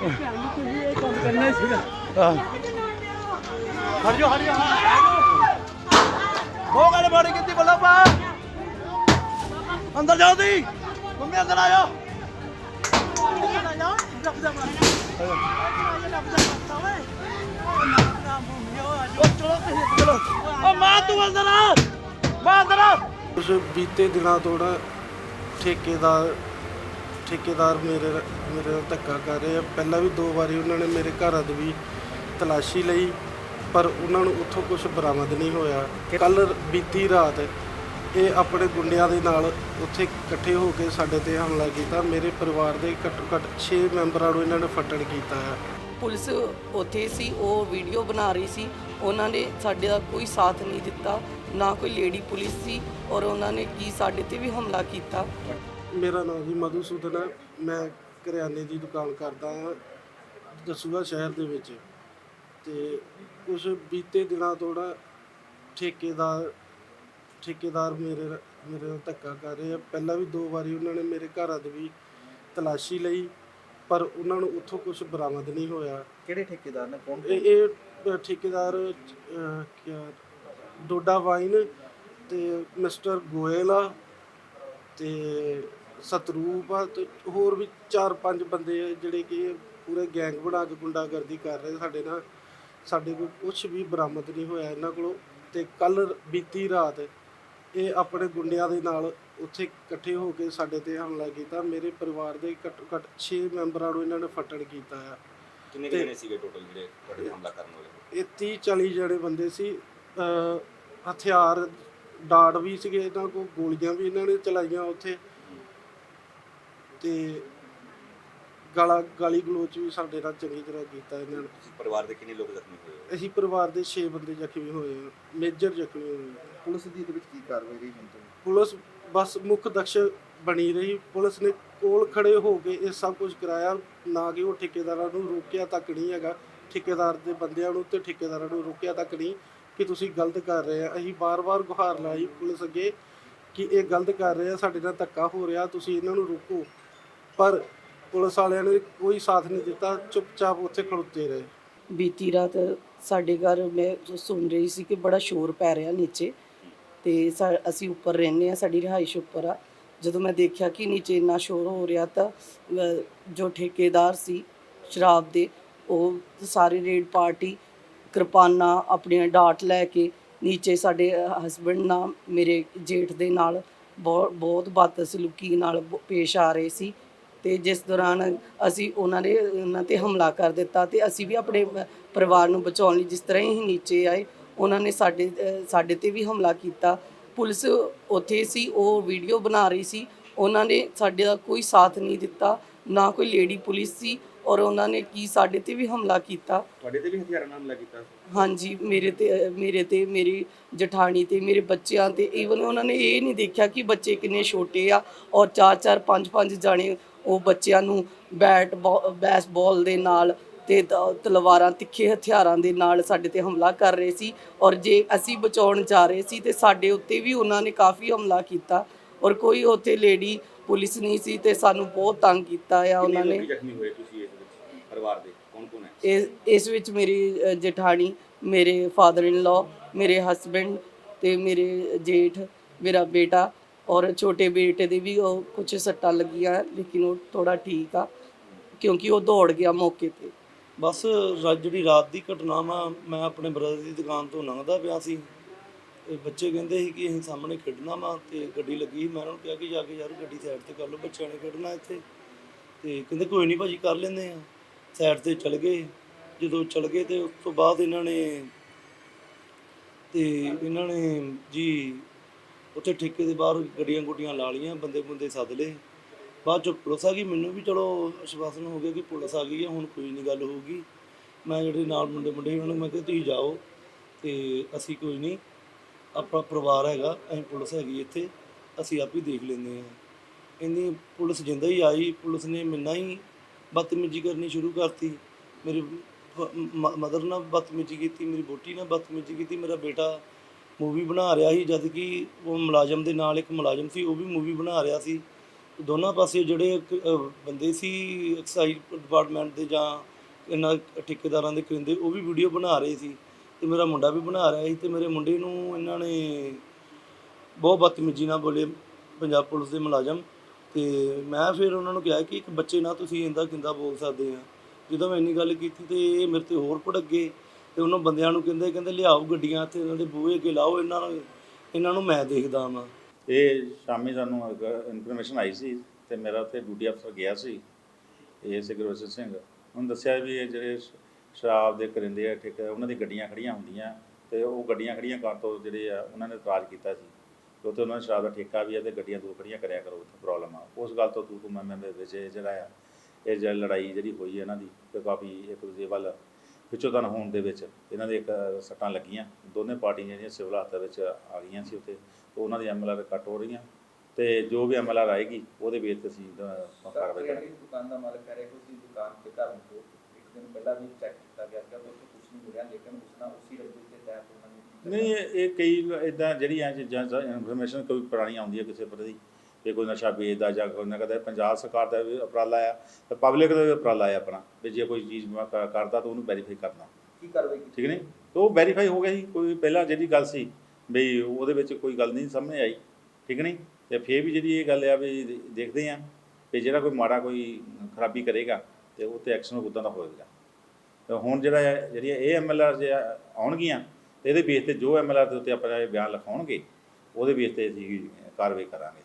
ਕਰਨਾ ਹੀ ਸੀਗਾ ਆਹ, ਹਟ ਜਾ ਹਟ ਜਾ ਹੋ ਗਏ ਬਾੜੀ ਕਿੱਤੀ ਬੱਲਾ ਪਾ ਅੰਦਰ ਜਾਓ ਦੀ ਮੰਮੀ ਅੰਦਰ ਆ ਜਾ ਉਹ ਮਾਂ ਤੂੰ ਅੰਦਰ ਆ ਮਾਂ ਅੰਦਰ ਆ ਕੁਛ ਬੀਤੇ ਦਿਨਾਂ ਤੋਂ ਠੇਕੇਦਾਰ ਠੇਕੇਦਾਰ ਮੇਰੇ ਮੇਰੇ ਨਾਲ ਧੱਕਾ ਕਰ ਰਹੇ ਆ। ਪਹਿਲਾਂ ਵੀ ਦੋ ਵਾਰੀ ਉਹਨਾਂ ਨੇ ਮੇਰੇ ਘਰਾਂ ਦੀ ਵੀ ਤਲਾਸ਼ੀ ਲਈ ਪਰ ਉਹਨਾਂ ਨੂੰ ਉੱਥੋਂ ਕੁਝ ਬਰਾਮਦ ਨਹੀਂ ਹੋਇਆ। ਕੱਲ ਬੀਤੀ ਰਾਤ ਇਹ ਆਪਣੇ ਗੁੰਡਿਆਂ ਦੇ ਨਾਲ ਉੱਥੇ ਇਕੱਠੇ ਹੋ ਕੇ ਸਾਡੇ ਤੇ ਹਮਲਾ ਕੀਤਾ। ਮੇਰੇ ਪਰਿਵਾਰ ਦੇ ਘੱਟੋ ਘੱਟ 6 ਮੈਂਬਰਾਂ ਨੂੰ ਇਹਨਾਂ ਨੇ ਫੱਟੜ ਕੀਤਾ ਹੈ। ਪੁਲਿਸ ਉੱਥੇ ਸੀ ਉਹ ਵੀਡੀਓ ਬਣਾ ਰਹੀ ਸੀ। ਉਹਨਾਂ ਨੇ ਸਾਡੇ ਦਾ ਕੋਈ ਸਾਥ ਨਹੀਂ ਦਿੱਤਾ। ਨਾ ਕੋਈ ਲੇਡੀ ਪੁਲਿਸ ਸੀ ਔਰ ਉਹਨਾਂ ਨੇ ਕੀ ਸਾਡੇ ਤੇ ਵੀ ਹਮਲਾ ਕੀਤਾ। ਮੇਰਾ ਨਾਮ ਜੀ ਮਧੂਸੂਦਨ ਹੈ। ਮੈਂ ਕਰਿਆਨੇ ਦੀ ਦੁਕਾਨ ਕਰਦਾ ਹਾਂ ਦਸੂਹਾ ਸ਼ਹਿਰ ਦੇ ਵਿੱਚ। ਤੇ ਕੁਝ ਬੀਤੇ ਦਿਨਾਂ ਤੋਂ ਨਾ ਠੇਕੇਦਾਰ ਠੇਕੇਦਾਰ ਮੇਰੇ ਨਾਲ- ਮੇਰੇ ਨਾਲ ਧੱਕਾ ਕਰ ਰਹੇ ਆ। ਪਹਿਲਾਂ ਵੀ ਦੋ ਵਾਰੀ ਉਹਨਾਂ ਨੇ ਮੇਰੇ ਘਰਾਂ ਦੀ ਵੀ ਤਲਾਸ਼ੀ ਲਈ ਪਰ ਉਹਨਾਂ ਨੂੰ ਉੱਥੋਂ ਕੁਝ ਬਰਾਮਦ ਨਹੀਂ ਹੋਇਆ। ਕਿਹੜੇ ਠੇਕੇਦਾਰ ਨੇ? ਕੌਣ ਇਹ ਇਹ ਅ, ਠੇਕੇਦਾਰ ਅ, ਕਿਆ ਡੋਡਾ ਵਾਈਨ ਤੇ ਮਿਸਟਰ ਗੋਇਲ ਆ। ਤੇ ਸਤਰੂਪ ਆ ਤੇ ਹੋਰ ਵੀ ਚਾਰ ਪੰਜ ਬੰਦੇ ਆ ਜਿਹੜੇ ਕਿ ਪੂਰੇ ਗੈਂਗ ਬਣਾ ਕੇ ਗੁੰਡਾਗਰਦੀ ਕਰ ਰਹੇ ਸਾਡੇ ਨਾਲ। ਸਾਡੇ ਕੋਲ ਕੁਝ ਵੀ ਬਰਾਮਦ ਨਹੀਂ ਹੋਇਆ ਇਹਨਾਂ ਕੋਲੋਂ ਤੇ ਕੱਲ ਬੀਤੀ ਰਾਤ ਇਹ ਆਪਣੇ ਗੁੰਡਿਆਂ ਦੇ ਨਾਲ ਉੱਥੇ ਇਕੱਠੇ ਹੋ ਕੇ ਸਾਡੇ ਤੇ ਹਮਲਾ ਕੀਤਾ। ਮੇਰੇ ਪਰਿਵਾਰ ਦੇ ਘੱਟੋ ਘੱਟ 6 ਮੈਂਬਰਾਂ ਨੂੰ ਇਹਨਾਂ ਨੇ ਫੱਟੜ ਕੀਤਾ ਆ। ਕਿੰਨੇ ਕੁ ਜਣੇ ਸੀਗੇ ਟੋਟਲ ਜਿਹੜੇ ਤੁਹਾਡੇ ਤੇ ਹਮਲਾ ਕਰਨ ਵਾਲੇ? ਇਹ 30 40 ਜਿਹੜੇ ਬੰਦੇ ਸੀ। ਹਥਿਆਰ ਡਾਟ ਵੀ ਸੀਗੇ ਇਹਨਾਂ ਕੋਲ ਗੋਲੀਆਂ ਵੀ ਇਹਨਾਂ ਨੇ ਚਲਾਈਆਂ ਉੱਥੇ। ਤੇ ਗਾਲਾ ਗਾਲੀ ਗਲੋਚ ਵੀ ਸਾਡੇ ਨਾਲ ਚੰਗੀ ਤਰ੍ਹਾਂ ਕੀਤਾ ਇਹਨਾਂ ਨੇ। ਤੁਸੀਂ ਪਰਿਵਾਰ ਦੇ ਕਿੰਨੇ ਲੋਕ ਜ਼ਖਮੀ ਹੋਏ ਹੋ? ਅਸੀਂ ਪਰਿਵਾਰ ਦੇ 6 ਬੰਦੇ ਜ਼ਖਮੀ ਹੋਏ ਆ ਮੇਜਰ ਜ਼ਖਮੀ ਹੋਏ ਆ। ਪੁਲਿਸ ਦੀ ਇਹਦੇ ਵਿੱਚ ਕੀ ਕਾਰਵਾਈ ਰਹੀ ਹੁਣ ਤੱਕ ਪੁਲਿਸ ਬਸ ਮੁੱਖ ਦਕਸ਼ ਬਣੀ ਰਹੀ ਪੁਲਿਸ ਨੇ ਕੋਲ ਖੜੇ ਹੋ ਕੇ ਇਹ ਸਭ ਕੁਝ ਕਰਾਇਆ ਨਾ ਕਿ ਉਹ ਠੇਕੇਦਾਰਾਂ ਨੂੰ ਰੋਕਿਆ ਤੱਕ ਨਹੀਂ ਹੈਗਾ। ਠੇਕੇਦਾਰ ਦੇ ਬੰਦਿਆਂ ਨੂੰ ਤੇ ਠੇਕੇਦਾਰਾਂ ਨੂੰ ਰੋਕਿਆ ਤੱਕ ਨਹੀਂ ਕਿ ਤੁਸੀਂ ਗਲਤ ਕਰ ਰਹੇ ਆ। ਅਸੀਂ ਬਾਰ-ਬਾਰ ਗੁਹਾਰ ਲਾਈ ਪੁਲਿਸ ਅੱਗੇ ਕਿ ਇਹ ਗਲਤ ਕਰ ਰਹੇ ਆ ਸਾਡੇ ਨਾਲ ਧੱਕਾ ਹੋ ਰਿਹਾ ਤੁਸੀਂ ਇਹਨਾਂ ਨੂੰ ਰੋਕੋ। ਪਰ ਪੁਲਿਸ ਵਾਲਿਆਂ ਨੇ ਕੋਈ ਸਾਥ ਨਹੀਂ ਦਿੱਤਾ ਚੁੱਪਚਾਪ ਉੱਥੇ ਖੜੁੱਤੇ ਰਹੇ। ਬੀਤੀ ਰਾਤ ਸਾਡੇ ਘਰ ਮੈਂ ਸੁਣ ਰਹੀ ਸੀ ਕਿ ਬੜਾ ਸ਼ੋਰ ਪੈ ਰਿਹਾ ਨੀਚੇ ਤੇ ਸਾ- ਅਸੀਂ ਉੱਪਰ ਰਹਿੰਦੇ ਆ ਸਾਡੀ ਰਿਹਾਇਸ਼ ਉੱਪਰ ਆ। ਜਦੋਂ ਮੈਂ ਦੇਖਿਆ ਕਿ ਨੀਚੇ ਇੰਨਾ ਸ਼ੋਰ ਹੋ ਰਿਹਾ ਤਾਂ ਅਹ, ਜੋ ਠੇਕੇਦਾਰ ਸੀ ਸ਼ਰਾਬ ਦੇ ਉਹ ਸਾਰੇ ਰੇਡ ਪਾਰਟੀ ਕਿਰਪਾਨਾਂ ਆਪਣੀਆਂ ਡਾਟ ਲੈ ਕੇ ਨੀਚੇ ਸਾਡੇ ਹਸਬੰਡ ਨਾਲ ਮੇਰੇ ਜੇਠ ਦੇ ਨਾਲ ਬਹੁਤ ਬਹੁਤ ਬਦਸਲੂਕੀ ਨਾਲ ਬ- ਪੇਸ਼ ਆ ਰਹੇ ਸੀ। ਤੇ ਜਿਸ ਦੌਰਾਨ ਅਸੀਂ ਉਹਨਾਂ ਨੇ ਉਹਨਾਂ ਤੇ ਹਮਲਾ ਕਰ ਦਿੱਤਾ ਤੇ ਅਸੀਂ ਵੀ ਆਪਣੇ ਪਰਿਵਾਰ ਨੂੰ ਬਚਾਉਣ ਲਈ ਜਿਸ ਤਰ੍ਹਾਂ ਹੀ ਨੀਚੇ ਆਏ ਉਹਨਾਂ ਨੇ ਸਾਡੇ ਸਾਡੇ ਤੇ ਵੀ ਹਮਲਾ ਕੀਤਾ। ਪੁਲਿਸ ਉੱਥੇ ਸੀ ਉਹ ਵੀਡੀਓ ਬਣਾ ਰਹੀ ਸੀ। ਉਹਨਾਂ ਨੇ ਸਾਡੇ ਦਾ ਕੋਈ ਸਾਥ ਨਹੀਂ ਦਿੱਤਾ ਨਾ ਕੋਈ ਲੇਡੀ ਪੁਲਿਸ ਸੀ ਔਰ ਉਹਨਾਂ ਨੇ ਕੀ ਸਾਡੇ ਤੇ ਵੀ ਹਮਲਾ ਕੀਤਾ। ਤੁਹਾਡੇ ਤੇ ਵੀ ਹਥਿਆਰਾਂ ਨਾਲ ਹਮਲਾ ਕੀਤਾ? ਹਾਂਜੀ ਮੇਰੇ ਤੇ ਮੇਰੇ ਤੇ ਮੇਰੀ ਜਠਾਣੀ ਤੇ ਮੇਰੇ ਬੱਚਿਆਂ ਤੇ ਈਵਨ ਉਹਨਾਂ ਨੇ ਇਹ ਨਹੀਂ ਦੇਖਿਆ ਕਿ ਬੱਚੇ ਕਿੰਨੇ ਛੋਟੇ ਆ ਔਰ ਚਾਰ ਚਾਰ ਪੰਜ ਪੰਜ ਜਾਣੇ ਉਹ ਬੱਚਿਆਂ ਨੂੰ ਬੈਟ ਬੈਸਬਾਲ ਦੇ ਨਾਲ ਤੇ ਤਲਵਾਰਾਂ ਤਿੱਖੇ ਹਥਿਆਰਾਂ ਦੇ ਨਾਲ ਸਾਡੇ ਤੇ ਹਮਲਾ ਕਰ ਰਹੇ ਸੀ ਔਰ ਜੇ ਅਸੀਂ ਬਚਾਉਣ ਜਾ ਰਹੇ ਸੀ ਤੇ ਸਾਡੇ ਉੱਤੇ ਵੀ ਉਹਨਾਂ ਨੇ ਕਾਫੀ ਹਮਲਾ ਕੀਤਾ ਔਰ ਕੋਈ ਉੱਥੇ ਲੇਡੀ ਪੁਲਿਸ ਨਹੀਂ ਸੀ ਤੇ ਸਾਨੂੰ ਬਹੁਤ ਤੰਗ ਕੀਤਾ ਆ ਉਹਨਾਂ ਨੇ। ਜ਼ਖਮੀ ਹੋਏ ਤੁਸੀਂ ਇਸ ਵਿੱਚ ਪਰਿਵਾਰ ਦੇ? ਕੌਣ ਕੌਣ ਹੈ? ਇਸ ਇਸ ਵਿੱਚ ਮੇਰੀ ਜਠਾਣੀ ਮੇਰੇ ਫਾਦਰ ਇਨ ਲਾ ਮੇਰੇ ਹਸਬੰਡ ਤੇ ਮੇਰੇ ਜੇਠ ਮੇਰਾ ਬੇਟਾ ਔਰ ਛੋਟੇ ਬੇਟੇ ਦੇ ਵੀ ਉਹ ਕੁਝ ਸੱਟਾਂ ਲੱਗੀਆਂ, ਲੇਕਿਨ ਉਹ ਥੋੜਾ ਠੀਕ ਆ, ਕਿਉਂਕਿ ਉਹ ਦੌੜ ਗਿਆ ਮੌਕੇ ਤੇ। ਬਸ ਰਾ- ਜਿਹੜੀ ਰਾਤ ਦੀ ਘਟਨਾ ਵਾ, ਮੈਂ ਆਪਣੇ ਬ੍ਰਦਰ ਦੀ ਦੁਕਾਨ ਤੋਂ ਲੰਘਦਾ ਪਿਆ ਸੀ। ਤੇ ਬੱਚੇ ਕਹਿੰਦੇ ਸੀ ਕਿ ਅਸੀਂ ਸਾਹਮਣੇ ਖੇਡਣਾ ਵਾ, ਤੇ ਗੱਡੀ ਲੱਗੀ ਸੀ, ਮੈਂ ਉਹਨਾਂ ਨੂੰ ਕਿਹਾ ਕਿ ਜਾ ਕੇ ਯਾਰ ਗੱਡੀ ਸਾਈਡ ਤੇ ਕਰ ਲਓ, ਬੱਚਿਆਂ ਨੇ ਖੇਡਣਾ ਇੱਥੇ। ਤੇ ਕਹਿੰਦੇ ਕੋਈ ਨਹੀਂ ਭਾਜੀ ਕਰ ਲੈਂਦੇ ਆ। ਸਾਈਡ ਤੇ ਚਲ ਗਏ। ਜਦੋਂ ਚਲ ਗਏ ਤੇ ਉਸ ਤੋਂ ਬਾਅਦ ਇਹਨਾਂ ਨੇ, ਤੇ ਇਹਨਾਂ ਨੇ ਜੀ ਉੱਥੇ ਠੇਕੇ ਦੇ ਬਾਹਰ ਗੱਡੀਆਂ ਗੁੱਡੀਆਂ ਲਾ ਲੀਆਂ ਬੰਦੇ ਬੰਦੇ ਸੱਦ ਲਏ। ਬਾਅਦ ਚੋਂ ਪੁਲਿਸ ਆ ਗਈ, ਮੈਨੂੰ ਵੀ ਚਲੋ ਅਸ਼ਵਾਸਨ ਹੋ ਗਿਆ ਕਿ ਪੁਲਿਸ ਆ ਗਈ ਹੈ ਹੁਣ ਕੋਈ ਨਹੀਂ ਗੱਲ ਹੋਊਗੀ। ਮੈਂ ਜਿਹੜੇ ਨਾਲ ਮੁੰਡੇ ਮੁੰਡੇ ਉਹਨਾਂ ਨੂੰ ਮੈਂ ਕਿਹਾ, ਤੁਸੀਂ ਜਾਓ ਤੇ ਅਸੀਂ ਕੋਈ ਨਹੀਂ, ਆਪਣਾ ਪਰਿਵਾਰ ਹੈਗਾ, ਅਸੀਂ ਪੁਲਿਸ ਹੈਗੀ ਇੱਥੇ, ਅਸੀਂ ਆਪ ਹੀ ਦੇਖ ਲੈਂਦੇ ਹਾਂ। ਇੰਨੀ ਪੁਲਿਸ ਜਿੰਦਾ ਹੀ ਆਈ, ਪੁਲਿਸ ਨੇ ਮੈਨਾਂ ਹੀ ਬਦਤਮੀਜ਼ੀ ਕਰਨੀ ਸ਼ੁਰੂ ਕਰਤੀ। ਮੇਰੀ ਮਦਰ ਨਾਲ ਬਦਤਮੀਜ਼ੀ ਕੀਤੀ, ਮੇਰੀ ਬੋਟੀ ਨਾਲ ਬਦਤਮੀਜ਼ੀ ਕੀਤੀ, ਮੇਰਾ ਬੇਟਾ ਮੂਵੀ ਬਣਾ ਰਿਹਾ ਸੀ ਜਦ ਕਿ ਉਹ ਮੁਲਾਜ਼ਮ ਦੇ ਨਾਲ ਇੱਕ ਮੁਲਾਜ਼ਮ ਸੀ ਉਹ ਵੀ ਮੂਵੀ ਬਣਾ ਰਿਹਾ ਸੀ। ਦੋਨਾਂ ਪਾਸੇ ਜਿਹੜੇ ਇੱਕ, ਅਹ, ਬੰਦੇ ਸੀ ਐਕਸਾਈਜ਼ ਡਿਪਾਰਟਮੈਂਟ ਦੇ ਜਾਂ ਇਹਨਾਂ ਠੇਕੇਦਾਰਾਂ ਦੇ ਕਰਿੰਦੇ ਉਹ ਵੀ ਵੀਡੀਓ ਬਣਾ ਰਹੇ ਸੀ ਤੇ ਮੇਰਾ ਮੁੰਡਾ ਵੀ ਬਣਾ ਰਿਹਾ ਸੀ ਤੇ ਮੇਰੇ ਮੁੰਡੇ ਨੂੰ ਇਹਨਾਂ ਨੇ ਬਹੁਤ ਬਦਤਮੀਜ਼ੀ ਨਾਲ ਬੋਲੇ ਪੰਜਾਬ ਪੁਲਿਸ ਦੇ ਮੁਲਾਜ਼ਮ ਤੇ ਮੈਂ ਫਿਰ ਉਹਨਾਂ ਨੂੰ ਕਿਹਾ ਕਿ ਇੱਕ ਬੱਚੇ ਨਾਲ ਤੁਸੀਂ ਇੰਦਾ ਕਿੰਦਾ ਬੋਲ ਸਕਦੇ ਆ। ਜਦੋਂ ਮੈਂ ਇੰਨੀ ਗੱਲ ਕੀਤੀ ਤੇ ਇਹ ਮੇਰੇ ਤੇ ਹੋਰ ਭੜਕ ਗਏ ਤੇ ਉਹਨਾਂ ਬੰਦਿਆਂ ਨੂੰ ਕਹਿੰਦੇ ਕਹਿੰਦੇ ਲਿਆਓ ਗੱਡੀਆਂ ਤੇ ਉਹਨਾਂ ਦੇ ਬੂਹੇ ਅੱਗੇ ਲਾਓ, ਇਹਨਾਂ ਨੂੰ ਇਹਨਾਂ ਨੂੰ ਮੈਂ ਦੇਖਦਾ ਵਾਂ। ਇਹ ਸ਼ਾਮੀ ਸਾਨੂੰ ਇਨਫੋਰਮੇਸ਼ਨ ਆਈ ਸੀ ਤੇ ਮੇਰਾ ਉੱਥੇ ਡਿਊਟੀ ਅਫਸਰ ਗਿਆ ਸੀ, ਇਹ ਸੀ ਗੁਰਵਸਤ ਸਿੰਘ। ਉਹਨੂੰ ਦੱਸਿਆ ਵੀ ਇਹ ਜਿਹੜੇ ਸ਼ਰਾਬ ਦੇ ਕਰਿੰਦੇ ਆ, ਠੀਕ ਉਹਨਾਂ ਦੀ ਗੱਡੀਆਂ ਖੜੀਆਂ ਹੁੰਦੀਆਂ ਤੇ ਉਹ ਗੱਡੀਆਂ ਖੜੀਆਂ ਕਰਨ ਤੋਂ ਜਿਹੜੇ ਆ, ਉਹਨਾਂ ਨੇ ਇਤਰਾਜ਼ ਕੀਤਾ ਸੀ ਕਿ ਉੱਥੇ ਉਹਨਾਂ ਨੇ ਸ਼ਰਾਬ ਦਾ ਠੇਕਾ ਵੀ ਆ ਤੇ ਗੱਡੀਆਂ ਦੋ ਖੜੀਆਂ ਕਰਿਆ ਕਰੋ, ਉੱਥੇ ਪ੍ਰੋਬਲਮ ਆ। ਉਸ ਗੱਲ ਤੋਂ ਤੂੰ ਤੂੰ ਮੈਂ ਮੈਂ ਦੇ ਵਿੱਚ ਇਹ ਜਿਹੜਾ ਆ, ਇਹ ਜਿਹੜੀ ਲੜਾਈ ਜਿਹੜੀ ਹੋਈ ਹੈ ਇਹਨਾਂ ਦੀ, ਤੇ ਕਾਫੀ ਇੱਕ ਦੂਜੇ ਵੱਲ ਵਿਚੋਦਨ ਹੋਣ ਦੇ ਵਿੱਚ। ਇਹਨਾਂ ਦੇ ਇੱਕ ਸੱਟਾਂ ਲੱਗੀਆਂ। ਦੋਨੇ ਪਾਰਟੀਆਂ ਜਿਹੜੀਆਂ ਸਿਵਲ ਹਸਪਤਾਲ ਵਿੱਚ ਆ ਗਈਆਂ ਸੀ ਉੱਥੇ। ਤੇ ਉਹਨਾਂ ਦੀ ਐਮਐਲਆਰ ਕੱਟ ਹੋ ਰਹੀਆਂ। ਤੇ ਜੋ ਵੀ ਐਮਐਲਆਰ ਆਏਗੀ ਉਹਦੇ ਬੇਸ ਤੇ ਅਸੀਂ ਕਾਰਵਾਈ ਕਰਾਂਗੇ ਦੁਕਾਨ ਦਾ ਮਾਲਕ ਕਹਿ ਰਿਹਾ ਕਿ ਉਸਦੀ ਦੁਕਾਨ ਤੇ ਘਰ ਤੋਂ ਇੱਕ ਦਿਨ ਪਹਿਲਾਂ ਵੀ ਚੈੱਕ ਕੀਤਾ ਗਿਆ ਤੇ ਉੱਥੇ ਕੁਝ ਨਹੀਂ ਮਿਲਿਆ ਲੇਕਿਨ ਉਸ ਨਾਲ ਉਸੇ ਰਜਿਸਟਰ ਦੇ ਤਹਿਤ ਉਹਨਾਂ ਨੇ ਨਹੀਂ ਇਹ ਕਈ ਇਦਾਂ ਜਿਹੜੀਆਂ ਚੀਜ਼ਾਂ ਇਨਫੋਰਮੇਸ਼ਨ ਕੋਈ ਪੁਰਾਣੀ ਆਉਂਦੀ ਹੈ ਕਿਸੇ ਪ੍ਰਤੀ ਵੀ ਕੋਈ ਨਸ਼ਾ ਵੇਚਦਾ ਜਾਂ ਕੋਈ ਨਾ ਕਹਦਾ ਪੰਜਾਬ ਸਰਕਾਰ ਦਾ ਵੀ ਉਪਰਾਲਾ ਆ ਤੇ ਪਬਲਿਕ ਦਾ ਵੀ ਉਪਰਾਲਾ ਆ ਆਪਣਾ ਵੀ ਜੇ ਕੋਈ ਚੀਜ਼ ਕਰਦਾ ਤਾਂ ਉਹਨੂੰ ਵੈਰੀਫਾਈ ਕਰਨਾ। ਕੀ ਕਾਰਵਾਈ ਠੀਕ ਨਹੀਂ? ਤੇ ਉਹ ਵੈਰੀਫਾਈ ਹੋ ਗਿਆ ਸੀ ਕੋਈ ਪਹਿਲਾਂ ਜਿਹੜੀ ਗੱਲ ਸੀ ਵੀ ਉਹਦੇ ਵਿੱਚ ਕੋਈ ਗੱਲ ਨਹੀਂ ਸਾਹਮਣੇ ਆਈ ਠੀਕ ਨਹੀਂ? ਤੇ ਫੇਰ ਵੀ ਜਿਹੜੀ ਇਹ ਗੱਲ ਆ ਵੀ ਦੇਖਦੇ ਆ ਵੀ ਜਿਹੜਾ ਕੋਈ ਮਾੜਾ ਕੋਈ ਖਰਾਬੀ ਕਰੇਗਾ ਤੇ ਉਹ ਤੇ ਐਕਸ਼ਨ ਉਦਾਂ ਦਾ ਹੋਏਗਾ। ਤੇ ਹੁਣ ਜਿਹੜਾ ਜਿਹੜੀਆਂ ਇਹ ਐਮਐਲਆਰ ਜੇ ਆਉਣਗੀਆਂ ਤੇ ਇਹਦੇ ਬੇਸ ਤੇ ਜੋ ਐਮਐਲਆਰ ਦੇ ਉੱਤੇ ਆਪਣਾ ਇਹ ਬਿਆਨ ਲਿਖਾਉਣਗੇ ਉਹਦੇ ਬੇਸ ਤੇ ਅਸੀਂ ਕਾਰਵਾਈ ਕਰਾਂਗੇ।